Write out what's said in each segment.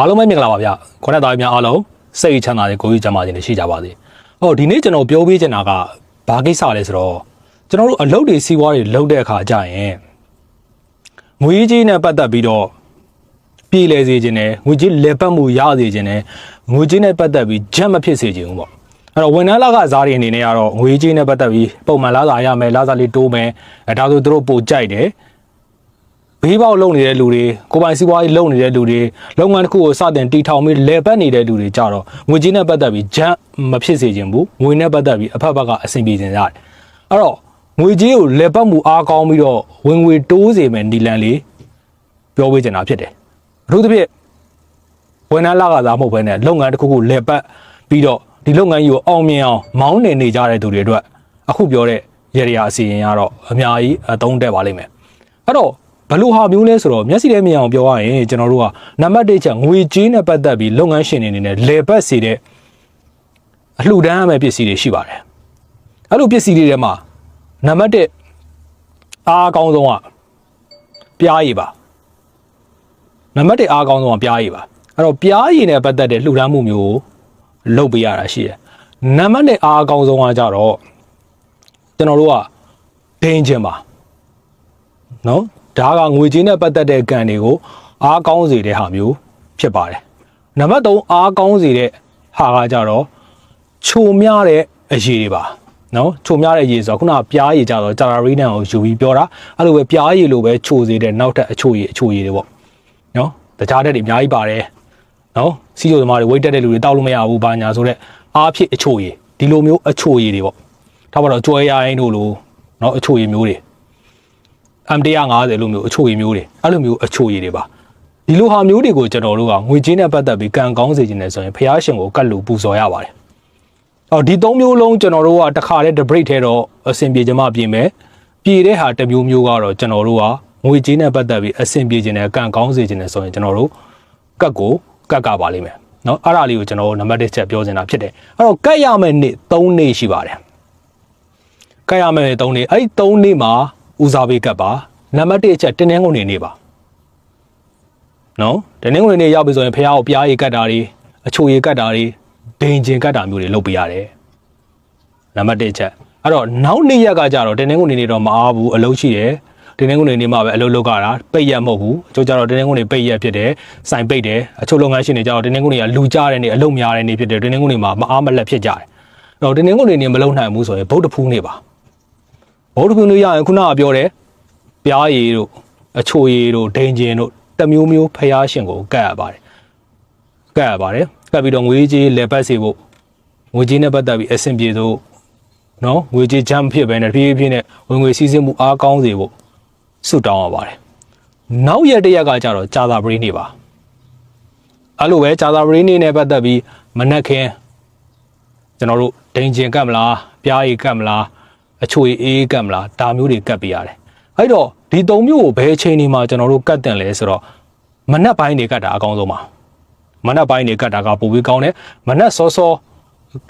အားလုံးပဲမင်္ဂလာပါဗျခေါင်းသားများအားလုံးစိတ်ချမ်းသာတဲ့ကိုကြီးကျမ်းမာခြင်းတွေရှိကြပါစေဟောဒီနေ့ကျွန်တော်ပြောပေးချင်တာကဘာကိစ္စလဲဆိုတော့ကျွန်တော်တို့အလုပ်တွေစီးပွားတွေလုပ်တဲ့အခါကျရင်ငွေကြီးနဲ့ပတ်သက်ပြီးတော့ပြည်လဲစေခြင်းနဲ့ငွေကြီးလေပတ်မှုရစေခြင်းနဲ့ငွေကြီးနဲ့ပတ်သက်ပြီးဂျက်မဖြစ်စေခြင်းဘူးပေါ့အဲ့တော့ဝန်ထမ်းလကစားတွေအနေနဲ့ကတော့ငွေကြီးနဲ့ပတ်သက်ပြီးပုံမှန်လာစားရမယ်လာစားလေးတိုးမယ်အဲဒါဆိုသူတို့ပိုကြိုက်တယ် ဘေးပေါက်လုံနေတဲ့လူတွေကိုယ်ပိုင်စီးပွားရေးလုပ်နေတဲ့လူတွေလုပ်ငန်းတစ်ခုကိုစတင်တီထောင်ပြီးလဲပတ်နေတဲ့လူတွေကြတော့ငွေကြေးနဲ့ပတ်သက်ပြီးဂျမ်းမဖြစ်စေခြင်းဘူးငွေနဲ့ပတ်သက်ပြီးအဖက်ဖက်ကအဆင်ပြေခြင်းရတယ်အဲ့တော့ငွေကြေးကိုလဲပတ်မှုအားကောင်းပြီးတော့ဝင်ငွေတိုးစေမယ်နီလန်လေးပြောပေးချင်တာဖြစ်တယ်အထူးသဖြင့်ဝန်ထမ်းလကစားမဟုတ်ဘဲနဲ့လုပ်ငန်းတစ်ခုခုလဲပတ်ပြီးတော့ဒီလုပ်ငန်းကြီးကိုအောင်မြင်အောင်မောင်းနေနေကြတဲ့သူတွေအတွက်အခုပြောတဲ့ရေရရာအစီရင်ကတော့အများကြီးအသုံးတက်ပါလိမ့်မယ်အဲ့တော့ ဘလို့ဟာမျိုးလဲဆိုတော့မျက်စိထဲမြင်အောင်ပြောရရင်ကျွန်တော်တို့ကနံပါတ်1ချက်ငွေကြေးနဲ့ပတ်သက်ပြီးလုပ်ငန်းရှင်တွေအနေနဲ့လေပတ်စီတဲ့အလှူဒန်းရမယ့်ပစ္စည်းတွေရှိပါတယ်အဲ့လိုပစ္စည်းတွေထဲမှာနံပါတ်1အားအကောင်းဆုံးကပြားရည်ပါနံပါတ်1အားအကောင်းဆုံးကပြားရည်ပါအဲ့တော့ပြားရည်နဲ့ပတ်သက်တဲ့လှူဒန်းမှုမျိုးကိုလုပ်ပေးရတာရှိတယ်နံပါတ်2အားအကောင်းဆုံးကကြတော့ကျွန်တော်တို့ကဒိန်ချင်းပါနော် ဒါကငွေကြေးနဲ့ပတ်သက်တဲ့ကံတွေကိုအားကောင်းစေတဲ့ဟာမျိုးဖြစ်ပါတယ်နံပါတ်3အားကောင်းစေတဲ့ဟာကကြတော့ချိုများတဲ့အရေးတွေပါနော်ချိုများတဲ့အရေးဆိုတော့ခုနကပြားရည်ကြတော့ဂျာရာရီနန်ကိုယူပြီးပြောတာအဲ့လိုပဲပြားရည်လိုပဲချိုစေတဲ့နောက်ထပ်အချိုရည်အချိုရည်တွေပေါ့နော်တခြားတဲ့တွေအများကြီးပါတယ်နော်စီးရိုသမားတွေဝိတ်တက်တဲ့လူတွေတောက်လို့မရဘူးဘာညာဆိုတော့အားဖြစ်အချိုရည်ဒီလိုမျိုးအချိုရည်တွေပေါ့ထားပါတော့ကြွဲရိုင်းတို့လိုနော်အချိုရည်မျိုးတွေ M150 လို့မျိုးအချိုရည်မျိုးတွေအဲ့လိုမျိုးအချိုရည်တွေပါဒီလိုဟာမျိုးတွေကိုကျွန်တော်တို့ကငွေကြေးနဲ့ပတ်သက်ပြီးကံကောင်းစေခြင်းနဲ့ဆိုရင်ဖျားရှင်ကိုကတ်လူပူဇော်ရပါတယ်အော်ဒီသုံးမျိုးလုံးကျွန်တော်တို့ကတစ်ခါတည်း debate ထဲတော့အဆင်ပြေကြမှာပြင်မယ်ပြည်တဲ့ဟာတစ်မျိုးမျိုးကတော့ကျွန်တော်တို့ကငွေကြေးနဲ့ပတ်သက်ပြီးအဆင်ပြေခြင်းနဲ့ကံကောင်းစေခြင်းနဲ့ဆိုရင်ကျွန်တော်တို့ကတ်ကိုကတ်ကပါလိမ့်မယ်เนาะအဲ့ဒါလေးကိုကျွန်တော်တို့နံပါတ်1ချက်ပြောချင်တာဖြစ်တယ်အဲ့တော့ကတ်ရမယ့်နေ့3နေ့ရှိပါတယ်ကတ်ရမယ့်နေ့3နေ့အဲ့ဒီ3နေ့မှာ ဦးစားပေးကတ်ပါနံပါတ်1အချက်တင်းနှင်းကုန်နေနေပါနော်တင်းနှင်းကုန်နေနေရောက်ပြီဆိုရင်ဖះကိုပြားရီကတ်တာတွေအချိုရည်ကတ်တာတွေဒိန်ကျင်ကတ်တာမျိုးတွေလုပ်ပေးရတယ်နံပါတ်1အချက်အဲ့တော့နောက်နေ့ရက်ကကြတော့တင်းနှင်းကုန်နေနေတော့မအားဘူးအလုပ်ရှိတယ်တင်းနှင်းကုန်နေနေမှပဲအလုပ်လုပ်ကြတာပိတ်ရက်မဟုတ်ဘူးအချို့ကြတော့တင်းနှင်းကုန်နေပိတ်ရက်ဖြစ်တယ်စိုင်ပိတ်တယ်အချို့လုပ်ငန်းရှင်တွေကြတော့တင်းနှင်းကုန်နေကလူကြတဲ့နေအလုပ်များတဲ့နေဖြစ်တယ်တင်းနှင်းကုန်နေမှာမအားမလက်ဖြစ်ကြတယ်အဲ့တော့တင်းနှင်းကုန်နေနေမလုပ်နိုင်ဘူးဆိုရင်ဗုဒ္ဓဖူးနေပါ ဗုဒ္ဓဖူးနေရရင်ခုနကပြောတယ်ပြားရည်တို့အချိုရည်တို့ဒိန်ကျင်တို့တမျိုးမျိုးဖျားရှင်ကိုကတ်ရပါတယ်ကတ်ရပါတယ်ကတ်ပြီးတော့ငွေကြေးလေပတ်စေဖို့ငွေကြေးနဲ့ပတ်သက်ပြီးအဆင်ပြေဆုံးနော်ငွေကြေးချမ်းဖြစ်ပဲနဲ့ဖြည်းဖြည်းနဲ့ဝင်ငွေစီးဆင်းမှုအားကောင်းစေဖို့ဆုတောင်းရပါတယ်နောက်ရက်တစ်ရက်ကကြတော့ဂျာသာပရိနေပါအဲ့လိုပဲဂျာသာပရိနေနဲ့ပတ်သက်ပြီးမနက်ခင်းကျွန်တော်တို့ဒိန်ကျင်ကတ်မလားပြားရည်ကတ်မလား အချိုရည်အေးကတ်မလားဒါမျိုးတွေကတ်ပြရတယ်အဲ့တော့ဒီသုံးမျိုးကိုဘယ်အချိန်ဒီမှာကျွန်တော်တို့ကတ်တင်လဲဆိုတော့မနက်ပိုင်းတွေကတ်တာအကောင်းဆုံးပါမနက်ပိုင်းတွေကတ်တာကပိုပြီးကောင်းတယ်မနက်စောစော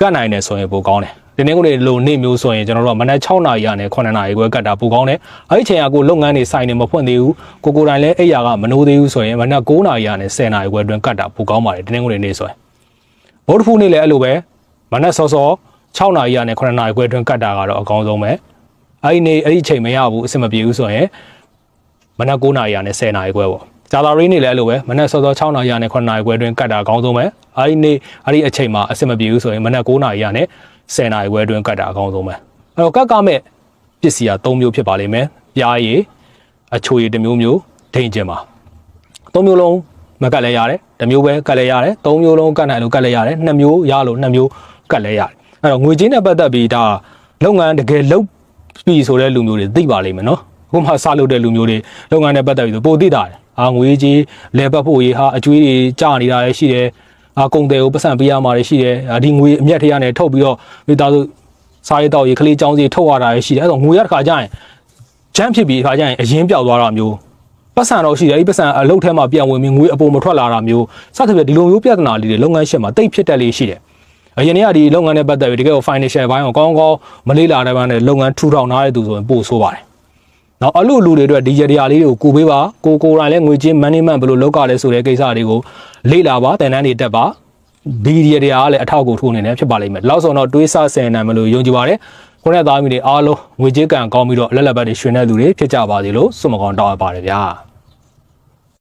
ကတ်နိုင်တယ်ဆိုရင်ပိုကောင်းတယ်ဒီနေ့ကလေးလိုနေ့မျိုးဆိုရင်ကျွန်တော်တို့ကမနက်6နာရီကနေ9နာရီခွဲကတ်တာပိုကောင်းတယ်အဲ့ဒီချိန်ကကိုလုပ်ငန်းတွေစိုင်နေမဖွင့်သေးဘူးကိုကိုတိုင်လည်းအဲ့ရကမနိုးသေးဘူးဆိုရင်မနက်9နာရီကနေ10နာရီခွဲအတွင်းကတ်တာပိုကောင်းပါတယ်ဒီနေ့ကလေးနေ့ဆိုရင်ဗုဒ္ဓဖူးနေ့လည်းအဲ့လိုပဲမနက်စောစော 6နာရီကနေ9နာရီခွဲအတွင်းကတ်တာကတော့အကောင်းဆုံးပဲအဲ့ဒီနေ့အဲ့ဒီချိန်မရဘူးအဆင်မပြေဘူးဆိုရင်မနက်9နာရီကနေ10နာရီခွဲပေါ့ဂျာသာရေးနေလည်းအဲ့လိုပဲမနက်စောစော6နာရီကနေ9နာရီခွဲအတွင်းကတ်တာအကောင်းဆုံးပဲအဲ့ဒီနေ့အဲ့ဒီအချိန်မှာအဆင်မပြေဘူးဆိုရင်မနက်9နာရီကနေ10နာရီခွဲအတွင်းကတ်တာအကောင်းဆုံးပဲအဲ့တော့ကတ်ကမဲ့ပစ္စည်းက3မျိုးဖြစ်ပါလိမ့်မယ်ပြားရည်အချိုရည်တစ်မျိုးမျိုးဒိန်ကျင်ပါ3မျိုးလုံးမကတ်လဲရတယ်တစ်မျိုးပဲကတ်လဲရတယ်3မျိုးလုံးကတ်နိုင်လို့ကတ်လဲရတယ်2မျိုးရလို့2မျိုးကတ်လဲရတယ် အဲ့တော့ငွေချင်းနဲ့ပတ်သက်ပြီးဒါလုပ်ငန်းတကယ်လုပ်ပြီဆိုတဲ့လူမျိုးတွေသိပါလိမ့်မယ်နော်အခုမှစလုပ်တဲ့လူမျိုးတွေလုပ်ငန်းနဲ့ပတ်သက်ပြီးဆိုပိုသိတာတယ်အာငွေကြီးလဲပတ်ဖို့ရေးဟာအကျွေးတွေကြာနေတာလည်းရှိတယ်အာကုန်တယ်ကိုပတ်စံပေးရမှာလည်းရှိတယ်အာဒီငွေအမျက်ထရနဲ့ထုတ်ပြီးတော့မိသားစုစားရတော့ရေကလေးចောင်းစီထုတ်ရတာလည်းရှိတယ်အဲ့တော့ငွေရတစ်ခါကြာရင်ဂျမ်းဖြစ်ပြီးခါကြာရင်အရင်ပြောက်သွားတာမျိုးပတ်စံတော့ရှိတယ်အဲ့ဒီပတ်စံအလုပ်ထဲမှာပြန်ဝင်ပြီးငွေအပေါ်မထွက်လာတာမျိုးစသဖြင့်ဒီလိုမျိုးပြဿနာလေးတွေလုပ်ငန်းရှင်မှာတိတ်ဖြစ်တက်လေးရှိတယ် အရင်ကဒီလုပ်ငန်းနဲ့ပတ်သက်ပြီးတကယ်ကို financial ဘိုင်းကိုကောင်းကောင်းမလေးလာတဲ့ဘန်းနဲ့လုပ်ငန်းထူထောင်ထားတဲ့သူဆိုရင်ပို့ဆိုးပါတယ်နော်အလို့လူတွေအတွက်ဒီရတရားလေးတွေကိုကူပေးပါကိုကိုယ်တိုင်လည်းငွေချင်း management ဘယ်လိုလုပ်ကြလဲဆိုတဲ့ကိစ္စတွေကိုလေ့လာပါတန်တန်းတွေတက်ပါဒီရတရားကလည်းအထောက်အကူထိုးနေတယ်ဖြစ်ပါလိမ့်မယ်လောက်ဆိုတော့တွေးဆဆင်နိုင်မလို့ယုံကြည်ပါတယ်ခုနကသားမိတွေအားလုံးငွေကြေးကံကောင်းပြီးတော့လက်လက်ပတ်တွေရှင်တဲ့လူတွေဖြစ်ကြပါစေလို့ဆုမကောင်းတောင်းအပ်ပါတယ်ဗျာ